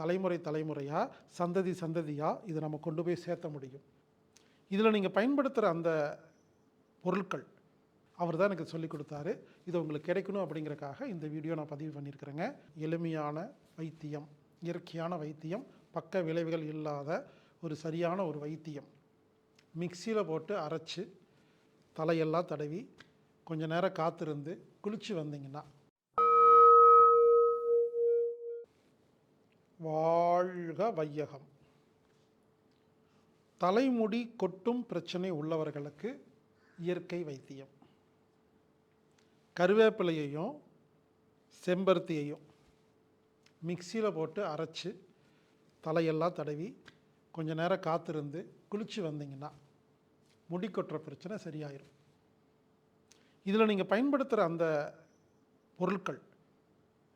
தலைமுறை தலைமுறையாக சந்ததி சந்ததியாக இதை நம்ம கொண்டு போய் சேர்த்த முடியும். இதில் நீங்கள் பயன்படுத்துகிற அந்த பொருட்கள் அவர் தான் எனக்கு சொல்லிக் கொடுத்தாரு. இது உங்களுக்கு கிடைக்கணும் அப்படிங்கிறக்காக இந்த வீடியோ நான் பதிவு பண்ணியிருக்கிறேங்க. எளிமையான வைத்தியம் இயற்கையான வைத்தியம் பக்க விளைவுகள் இல்லாத ஒரு சரியான ஒரு வைத்தியம். மிக்சியில் போட்டு அரைச்சு தலையெல்லாம் தடவி கொஞ்சம் நேரம் காத்திருந்து குளிச்சு வந்தீங்கன்னா வாழ்க வையகம். தலைமுடி கொட்டும் பிரச்சனை உள்ளவர்களுக்கு இயற்கை வைத்தியம். கருவேப்பிலையையும் செம்பருத்தியையும் மிக்சியில் போட்டு அரைச்சு தலையெல்லாம் தடவி கொஞ்ச நேரம் காத்திருந்து குளிச்சு வந்தீங்கன்னா முடி கொட்டுற பிரச்சனை சரியாயிரும். இதில் நீங்கள் பயன்படுத்துகிற அந்த பொருட்கள்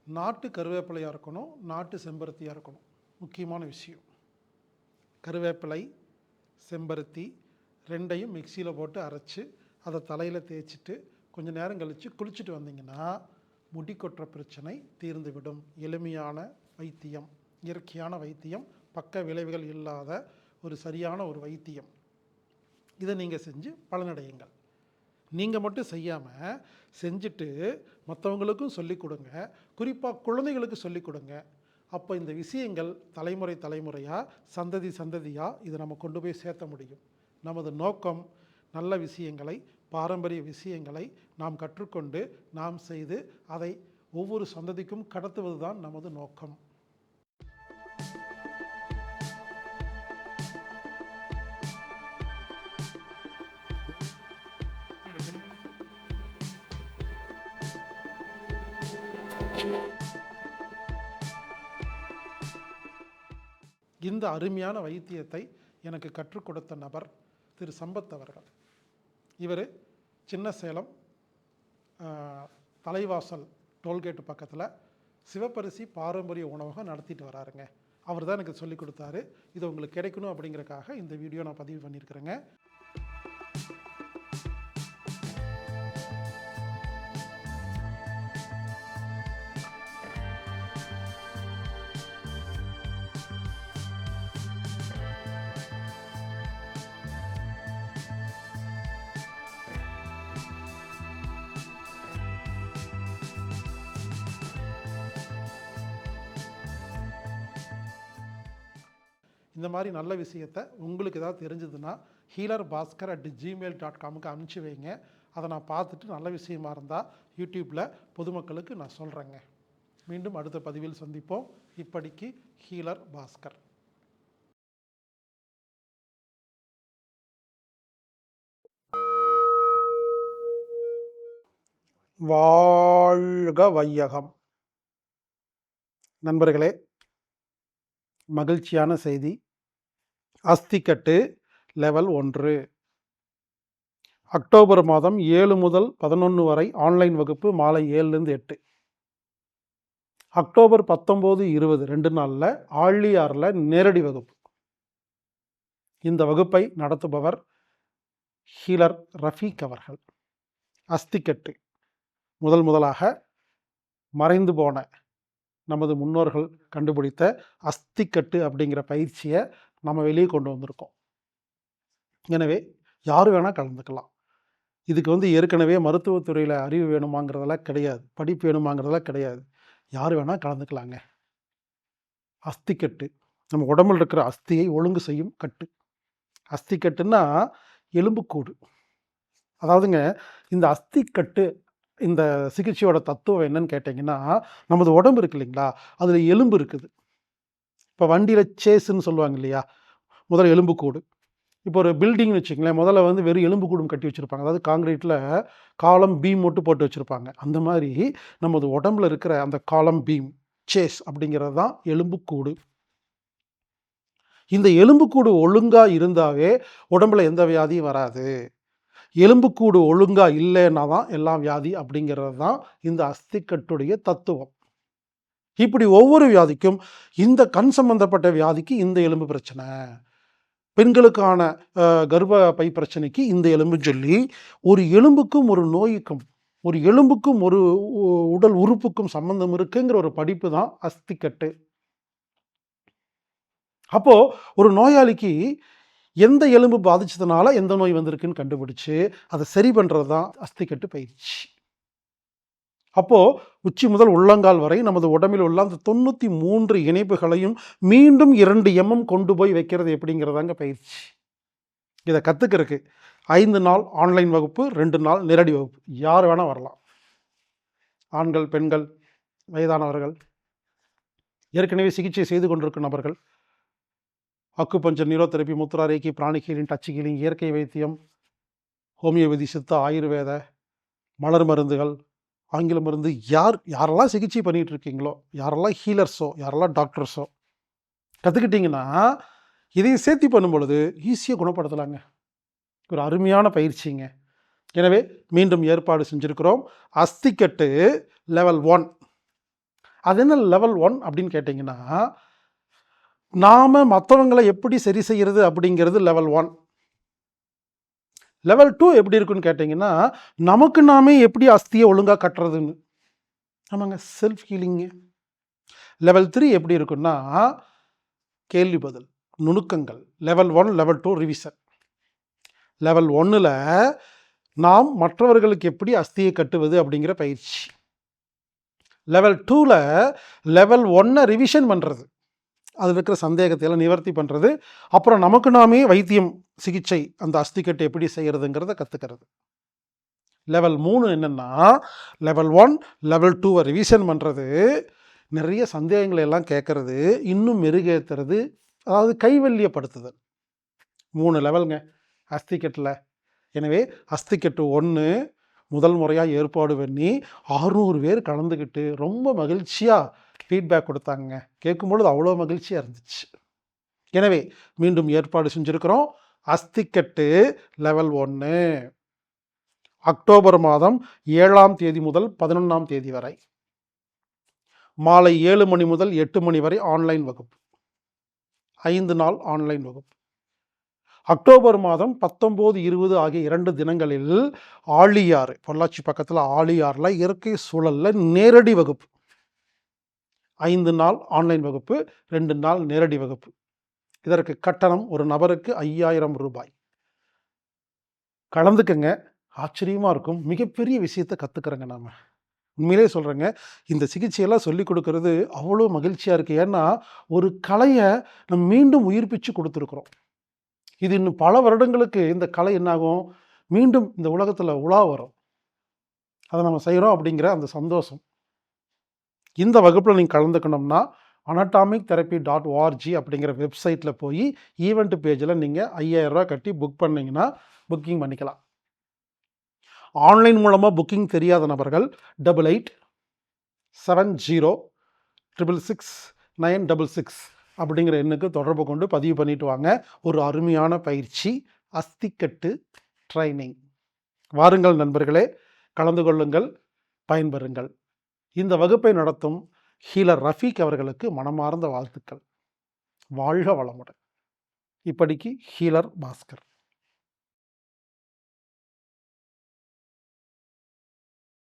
நாட்டு கருவேப்பிலையாக இருக்கணும் நாட்டு செம்பருத்தியாக இருக்கணும். முக்கியமான விஷயம். கருவேப்பிலை செம்பருத்தி ரெண்டையும் மிக்சியில் போட்டு அரைச்சி அதை தலையில் தேய்ச்சிட்டு கொஞ்சம் நேரம் கழித்து குளிச்சுட்டு வந்தீங்கன்னா முடி கொட்டுற பிரச்சனை தீர்ந்துவிடும். எளிமையான வைத்தியம் இயற்கையான வைத்தியம் பக்க விளைவுகள் இல்லாத ஒரு சரியான ஒரு வைத்தியம். இதை நீங்கள் செஞ்சு பலனடையுங்கள். நீங்கள் மட்டும் செய்யாமல் செஞ்சுட்டு மற்றவங்களுக்கும் சொல்லிக் கொடுங்க. குறிப்பாக குழந்தைகளுக்கு சொல்லிக் கொடுங்க. அப்போ இந்த விஷயங்கள் தலைமுறை தலைமுறையாக சந்ததி சந்ததியாக இதை நம்ம கொண்டு போய் சேர்த்த முடியும். நமது நோக்கம் நல்ல விஷயங்களை பாரம்பரிய விஷயங்களை நாம் கற்றுக்கொண்டு நாம் செய்து அதை ஒவ்வொரு சந்ததிக்கும் கடத்துவது தான் நமது நோக்கம். இந்த அருமையான வைத்தியத்தை எனக்கு கற்றுக் கொடுத்த நபர் திரு சம்பத் அவர்கள். இவர் சின்ன சேலம் தலைவாசல் டோல்கேட்டு பக்கத்தில் சிவப்பரிசி பாரம்பரிய உணவகம் நடத்திட்டு வராருங்க. அவர் தான் எனக்கு சொல்லிக் கொடுத்தாரு. இது உங்களுக்கு கிடைக்கணும் அப்படிங்கிறக்காக இந்த வீடியோ நான் பதிவு பண்ணியிருக்கிறேங்க. இந்த மாதிரி நல்ல விஷயத்த உங்களுக்கு ஏதாவது தெரிஞ்சதுன்னா healer Bhaskar at Gmail dot காமுக்கு அனுப்பிச்சி வைங்க. அதை நான் பார்த்துட்டு நல்ல விஷயமா இருந்தால் யூடியூப்பில் பொதுமக்களுக்கு நான் சொல்கிறேங்க மீண்டும் அடுத்த பதிவில் சந்திப்போம். இப்படிக்கு ஹீலர் பாஸ்கர். வாழ்க வையகம். நண்பர்களே மகிழ்ச்சியான செய்தி. அஸ்திக்கட்டு லெவல் ஒன்று. அக்டோபர் மாதம் ஏழு முதல் பதினொன்று வரை ஆன்லைன் வகுப்பு மாலை ஏழுலேருந்து எட்டு. அக்டோபர் பத்தொம்போது இருபது ரெண்டு நாளில் ஆழியாரில் நேரடி வகுப்பு. இந்த வகுப்பை நடத்துபவர் ஹீலர் ரஃபீக் அவர்கள். அஸ்திக்கட்டு முதல் முதலாக மறைந்து போன நமது முன்னோர்கள் கண்டுபிடித்த அஸ்திக்கட்டு அப்படிங்கிற பயிற்சியை நம்ம வெளியே கொண்டு வந்திருக்கோம். எனவே யார் வேணால் கலந்துக்கலாம். இதுக்கு வந்து ஏற்கனவே மருத்துவத்துறையில் அறிவு வேணுமாங்கிறதெல்லாம் கிடையாது. படிப்பு வேணுமாங்கிறதெல்லாம் கிடையாது. யார் வேணால் கலந்துக்கலாங்க. அஸ்திக்கட்டு. நம்ம உடம்புல இருக்கிற அஸ்தியை ஒழுங்கு செய்யும் கட்டு. அஸ்திக்கட்டுன்னா எலும்புக்கூடு அதாவதுங்க இந்த அஸ்திக்கட்டு இந்த சிகிச்சையோட தத்துவம் என்னன்னு கேட்டிங்கன்னா நமது உடம்பு இருக்கு இல்லைங்களா? அதில் எலும்பு இருக்குது. இப்போ வண்டியில் சேஸுன்னு சொல்லுவாங்க இல்லையா? முதல்ல எலும்புக்கூடு இப்போ ஒரு பில்டிங்னு வச்சுங்களேன் முதல்ல வந்து வெறும் எலும்பு கூடும் கட்டி வச்சுருப்பாங்க. அதாவது காங்கிரீட்டில் காலம் பீம் மட்டும் போட்டு வச்சுருப்பாங்க. அந்த மாதிரி நமது உடம்புல இருக்கிற அந்த காலம் பீம் சேஸ் அப்படிங்கிறது தான் எலும்புக்கூடு இந்த எலும்புக்கூடு ஒழுங்காக இருந்தாவே உடம்புல எந்த வியாதியும் வராது. எலும்புக்கூடு ஒழுங்காக இல்லைன்னா தான் எல்லாம் வியாதி அப்படிங்கிறது தான் இந்த அஸ்திக்கட்டுடைய தத்துவம். இப்படி ஒவ்வொரு வியாதிக்கும் இந்த கண் சம்பந்தப்பட்ட வியாதிக்கு இந்த எலும்பு பிரச்சனை. பெண்களுக்கான கர்ப்ப பை பிரச்சனைக்கு இந்த எலும்புன்னு சொல்லி ஒரு எலும்புக்கும் ஒரு நோய்க்கும் ஒரு எலும்புக்கும் ஒரு உடல் உறுப்புக்கும் சம்பந்தம் இருக்குங்கிற ஒரு படிப்பு தான் அஸ்திக்கட்டு. அப்போது ஒரு நோயாளிக்கு எந்த எலும்பு பாதிச்சதுனால எந்த நோய் வந்திருக்குன்னு கண்டுபிடிச்சு அதை சரி பண்ணுறது தான் அஸ்திக்கட்டு பயிற்சி. அப்போது உச்சி முதல் உள்ளங்கால் வரை நமது உடம்பில் உள்ள அந்த தொண்ணூற்றி மூன்று இணைப்புகளையும் மீண்டும் இரண்டு எம்எம் கொண்டு போய் வைக்கிறது எப்படிங்கிறதாங்க பயிற்சி. இதை கற்றுக்கிறதுக்கு ஐந்து நாள் ஆன்லைன் வகுப்பு ரெண்டு நாள் நேரடி வகுப்பு. யார் வேணால் வரலாம். ஆண்கள் பெண்கள் வயதானவர்கள் ஏற்கனவே சிகிச்சை செய்து கொண்டிருக்கும் நபர்கள் அக்குபஞ்சர் நியூரோதெரப்பி முத்ரா ரேக்கி பிராணி ஹீலிங் ஹீலிங் இயற்கை வைத்தியம் ஹோமியோபதி சித்த ஆயுர்வேத மலர் மருந்துகள் ஆங்கில மருந்து யார் யாரெல்லாம் சிகிச்சை பண்ணிகிட்டு இருக்கீங்களோ யாரெல்லாம் ஹீலர்ஸோ யாரெல்லாம் டாக்டர்ஸோ கற்றுக்கிட்டிங்கன்னா இதையும் சேர்த்தி பண்ணும் பொழுது ஈஸியாக குணப்படுத்தலாங்க. ஒரு அருமையான பயிற்சிங்க. எனவே மீண்டும் ஏற்பாடு செஞ்சுருக்கிறோம். அஸ்திக்கட்டு லெவல் ஒன் அது என்ன லெவல் ஒன் அப்படின்னு கேட்டிங்கன்னா நாம் மற்றவங்களை எப்படி சரி செய்கிறது அப்படிங்கிறது லெவல் ஒன் லெவல் டூ எப்படி இருக்குன்னு கேட்டிங்கன்னா நமக்கு நாமே எப்படி அஸ்தியை ஒழுங்காக கட்டுறதுன்னு. ஆமாங்க செல்ஃப் ஹீலிங்கு லெவல் த்ரீ எப்படி இருக்குன்னா கேள்வி பதில் நுணுக்கங்கள். Level one level two revision level ஒன்னில் நாம் மற்றவர்களுக்கு எப்படி அஸ்தியை கட்டுவது அப்படிங்கிற பயிற்சி. லெவல் டூவில் லெவல் ஒன்னை ரிவிஷன் பண்ணுறது அதில் இருக்கிற சந்தேகத்தை எல்லாம் நிவர்த்தி பண்ணுறது அப்புறம் நமக்கு நாமே வைத்தியம் சிகிச்சை அந்த அஸ்திக்கட்டு எப்படி செய்கிறதுங்கிறத கற்றுக்கிறது லெவல் மூணு என்னென்னா லெவல் ஒன் லெவல் டூவை ரிவிஷன் பண்ணுறது நிறைய சந்தேகங்களை எல்லாம் கேட்குறது இன்னும் மெருகேற்றுறது அதாவது கைவல்யப்படுத்துதல். மூணு லெவலுங்க அஸ்திக்கட்டில் எனவே அஸ்திக்கட்டு ஒன்று முதல் முறையாக ஏற்பாடு பண்ணி அறுநூறு பேர் கலந்துக்கிட்டு ரொம்ப மகிழ்ச்சியாக ஃபீட்பேக் கொடுத்தாங்க. கேட்கும்பொழுது அவ்வளோ மகிழ்ச்சியாக இருந்துச்சு. எனவே மீண்டும் ஏற்பாடு செஞ்சுருக்கிறோம். அஸ்திக்கட்டு லெவல் ஒன்று அக்டோபர் மாதம் ஏழாம் தேதி முதல் பதினொன்றாம் தேதி வரை. மாலை ஏழு மணி முதல் எட்டு மணி வரை ஆன்லைன் வகுப்பு. ஐந்து நாள் ஆன்லைன் வகுப்பு. அக்டோபர் மாதம் பத்தொம்போது இருபது ஆகிய இரண்டு தினங்களில் ஆழியாறு பொள்ளாச்சி பக்கத்தில் ஆழியாறில் இயற்கை சூழலில் நேரடி வகுப்பு. ஐந்து நாள் ஆன்லைன் வகுப்பு ரெண்டு நாள் நேரடி வகுப்பு. இதற்கு கட்டணம் ஒரு நபருக்கு ஐயாயிரம் ரூபாய். கலந்துக்கங்க. ஆச்சரியமாக இருக்கும். மிகப்பெரிய விஷயத்தை கற்றுக்குறேங்க நாம். உண்மையிலே சொல்கிறேங்க இந்த சிகிச்சையெல்லாம் சொல்லி கொடுக்கறது அவ்வளோ மகிழ்ச்சியாக இருக்குது ஏன்னா ஒரு கலையை நம்ம மீண்டும் உயிர்ப்பிச்சு கொடுத்துருக்குறோம். இது இன்னும் பல வருடங்களுக்கு இந்த கலை என்னாகும்? மீண்டும் இந்த உலகத்தில் உலா வரும். அதை நம்ம செய்கிறோம் அப்படிங்கிற அந்த சந்தோஷம். இந்த வகுப்பில் நீங்கள் கலந்துக்கணும்னா அனட்டாமிக் தெரப்பி டாட் ஓஆர்ஜி அப்படிங்கிற வெப்சைட்டில் போய் ஈவெண்ட் பேஜில் நீங்கள் ஐயாயிரரூவா கட்டி புக் பண்ணிங்கன்னா புக்கிங் பண்ணிக்கலாம். ஆன்லைன் மூலமாக புக்கிங் தெரியாத நபர்கள் double eight seven zero triple six nine double six அப்படிங்கிற எண்ணுக்கு தொடர்பு கொண்டு பதிவு பண்ணிட்டு வாங்க. ஒரு அருமையான பயிற்சி அஸ்திக்கட்டு ட்ரைனிங் வாருங்கள் நண்பர்களே கலந்து கொள்ளுங்கள் பயன்பெறுங்கள். இந்த வகுப்பை நடத்தும் ஹீலர் ரஃபீக் அவர்களுக்கு மனமார்ந்த வாழ்த்துக்கள். வாழ்க வளமுடன். இப்படிக்கு ஹீலர் பாஸ்கர்.